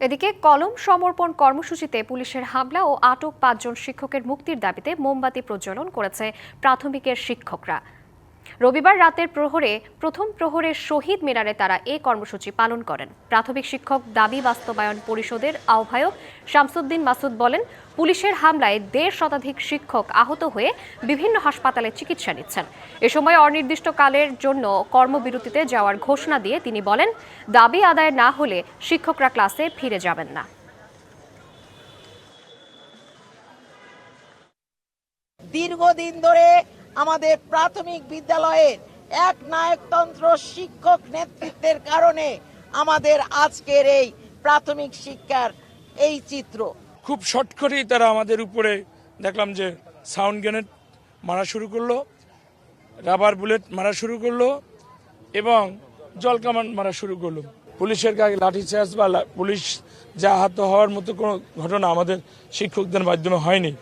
এদিকে কলম সমর্পণ কর্মসূচিতে পুলিশের হামলা ও আটক পাঁচজন শিক্ষকের মুক্তির দাবিতে মোমবাতি প্রজ্বলন করেছে প্রাথমিকের শিক্ষকরা। রবিবার রাতের প্রহরে, প্রথম প্রহরের শহীদ মিনারে তারা এ কর্মসূচি পালন করেন। প্রাথমিক শিক্ষক দাবি বাস্তবায়ন পরিষদের আহ্বায়ক শামসুদ্দিন মাসুদ বলেন, পুলিশের হামলায় দেড় শতাধিক শিক্ষক আহত হয়ে বিভিন্ন হাসপাতালে চিকিৎসা নিচ্ছেন। এ সময় অনির্দিষ্টকালের জন্য কর্মবিরতিতে যাওয়ার ঘোষণা দিয়ে তিনি বলেন, দাবি আদায় না হলে শিক্ষকরা ক্লাসে ফিরে যাবেন না। দীর্ঘদিন ধরে আমাদের প্রাথমিক বিদ্যালয়ের এক নায়কতন্ত্র শিক্ষক নেতৃত্বের কারণে আমাদের আজকের এই প্রাথমিক শিক্ষার এই চিত্র। খুব শর্ট করেই তারা আমাদের উপরে দেখলাম যে সাউন্ড গ্রেনেড মারা শুরু করল, রাবার বুলেট মারা শুরু করল এবং জল কামান মারা শুরু করল। পুলিশের গায়ে লাঠিচার্জ বা পুলিশ যা আহত হওয়ার মতো কোনো ঘটনা আমাদের শিক্ষকদের মাধ্যমে হয়নি।